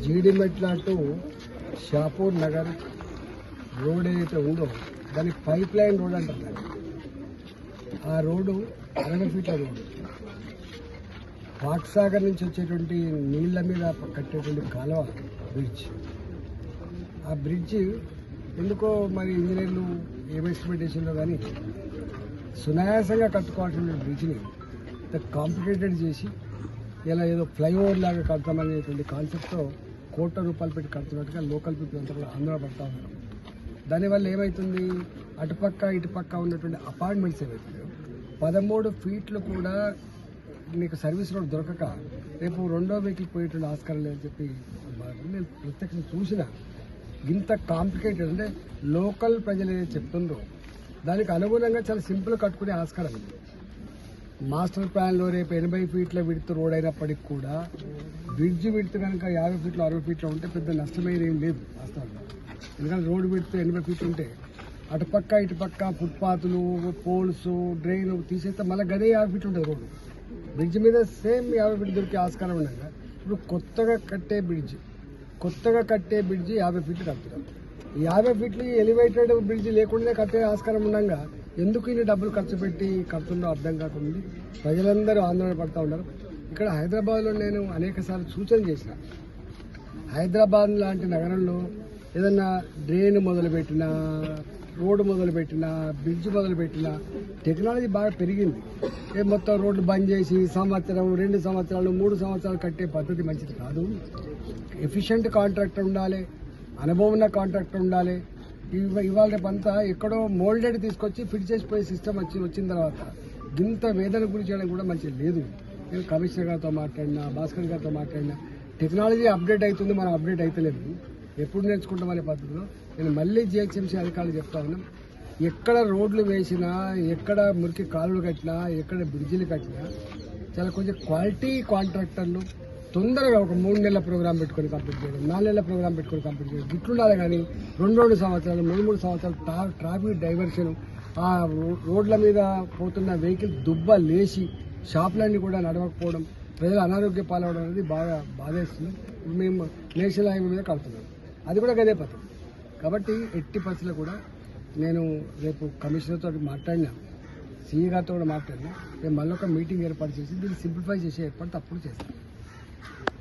Jeedimetla to Shapur Nagar road ఏదైతే ఉందో దాని పైప్ లైన్ రోడ్ అంటారు ఆ రోడ్డు అరవై ఫీట్ల రోడ్డు. పాక్సాగర్ నుంచి వచ్చేటువంటి నీళ్ళ మీద కట్టేటువంటి కాలువ బ్రిడ్జ్ ఆ బ్రిడ్జ్ ఎందుకో మరి ఇంజనీర్లు ఏం ఎస్టిమేట్ చేసిందో కానీ సునాయాసంగా కట్టుకోవాల్సిన బ్రిడ్జ్ని కాంప్లికేటెడ్ చేసి ఇలా ఏదో ఫ్లైఓవర్ లాగా కడతామనేటువంటి కాన్సెప్ట్తో కోట్ల రూపాయలు పెట్టి కడుతున్నట్టుగా లోకల్ పీపుల్ అంతా కూడా ఆందోళన పడతా ఉన్నారు. దానివల్ల ఏమవుతుంది అటుపక్క ఇటుపక్క ఉన్నటువంటి అపార్ట్మెంట్స్ ఏమవుతున్నాయో పదమూడు ఫీట్లు కూడా నీకు సర్వీస్ రోడ్ దొరకక రేపు రెండో వెహికల్ పోయేటువంటి ఆస్కారం లేదని చెప్పి నేను ప్రత్యక్షం చూసిన ఇంత కాంప్లికేటెడ్ అంటే లోకల్ ప్రజలు ఏదైతే చెప్తుండ్రో. దానికి అనుగుణంగా చాలా సింపుల్ కట్టుకునే ఆస్కారం ఉంది. మాస్టర్ ప్లాన్లో రేపు ఎనభై ఫీట్ల విడుతు రోడ్ అయినప్పటికి కూడా బ్రిడ్జ్ పెడితే కనుక యాభై ఫీట్లు అరవై ఫీట్లు ఉంటే పెద్ద నష్టమయ్యేది ఏం లేదు వాస్తవంగా. ఎందుకంటే రోడ్డు పెడితే ఎనభై ఫీట్లు ఉంటే అటుపక్క ఇటుపక్క ఫుట్పాత్లు పోల్స్ డ్రైన్ తీసేస్తే మళ్ళీ గదే యాభై ఫీట్లు ఉంటుంది రోడ్డు. బ్రిడ్జ్ మీద సేమ్ యాభై ఫీట్లు దొరికే ఆస్కారం ఉండగా. ఇప్పుడు కొత్తగా కట్టే బ్రిడ్జ్ కొత్తగా కట్టే బ్రిడ్జ్ యాభై ఫీట్లు కడుతున్నాం యాభై ఫీట్లు ఎలివేటెడ్ బ్రిడ్జ్ లేకుండా కట్టే ఆస్కారం ఉండగా. ఎందుకు ఇన్ని డబ్బులు ఖర్చు పెట్టి కడుతుందో అర్థం కాకుండా ప్రజలందరూ ఆందోళన పడుతూ ఉన్నారు. ఇక్కడ హైదరాబాద్లో నేను అనేక సార్లు సూచన చేసిన. హైదరాబాద్ లాంటి నగరంలో ఏదన్నా డ్రైన్ మొదలుపెట్టినా రోడ్డు మొదలుపెట్టినా బ్రిడ్జ్ మొదలుపెట్టినా టెక్నాలజీ బాగా పెరిగింది. ఏ మొత్తం రోడ్లు బంద్ చేసి సంవత్సరం రెండు సంవత్సరాలు మూడు సంవత్సరాలు కట్టే పద్ధతి మంచిది కాదు. ఎఫిషియెంట్ కాంట్రాక్టర్ ఉండాలి అనుభవం ఉన్న కాంట్రాక్టర్ ఉండాలి. ఇవాళ రేపంతా ఎక్కడో మోల్డెడ్ తీసుకొచ్చి ఫిట్ చేసిపోయే సిస్టమ్ వచ్చి వచ్చిన తర్వాత ఇంత వేదన గురి చేయడం కూడా మంచిది లేదు. నేను కమిషనర్ గారితో మాట్లాడినా భాస్కర్ గారితో మాట్లాడినా టెక్నాలజీ అప్డేట్ అవుతుంది మనం అప్డేట్ అవుతలేదు ఎప్పుడు నేర్చుకుంటాం అనే పద్ధతిలో నేను మళ్ళీ జిహెచ్ఎంసీ అధికారులు చెప్తా ఉన్నాం. ఎక్కడ రోడ్లు వేసినా ఎక్కడ మురికి కాలువలు కట్టినా ఎక్కడ బ్రిడ్జిలు కట్టినా చాలా కొంచెం క్వాలిటీ కాంట్రాక్టర్లు తొందరగా ఒక మూడు నెలల ప్రోగ్రామ్ పెట్టుకొని కంప్లీట్ చేయడం నాలుగు నెలల ప్రోగ్రామ్ పెట్టుకొని కంప్లీట్ చేయడం. ఇట్లుండాలి కానీ రెండు రెండు సంవత్సరాలు మూడు మూడు సంవత్సరాలు ట్రా ట్రాఫిక్ డైవర్షన్ ఆ రో- రోడ్ల మీద పోతున్న వెహికల్ దుబ్బ లేచి షాపులన్నీ కూడా నడవకపోవడం ప్రజలు అనారోగ్య పాలవడం అనేది బాగా బాధేస్తుంది. మేము నేషనల్ హైవే మీద కడుతున్నాం. అది కూడా గదే పథకం కాబట్టి ఎట్టి పరిస్థితులు కూడా నేను రేపు కమిషనర్తో మాట్లాడినా సీఈ గారితో కూడా మాట్లాడినా రేపు మళ్ళీ ఒక మీటింగ్ ఏర్పాటు చేసి దీన్ని సింప్లిఫై చేసే ఏర్పాటు తప్పుడు చేస్తాను.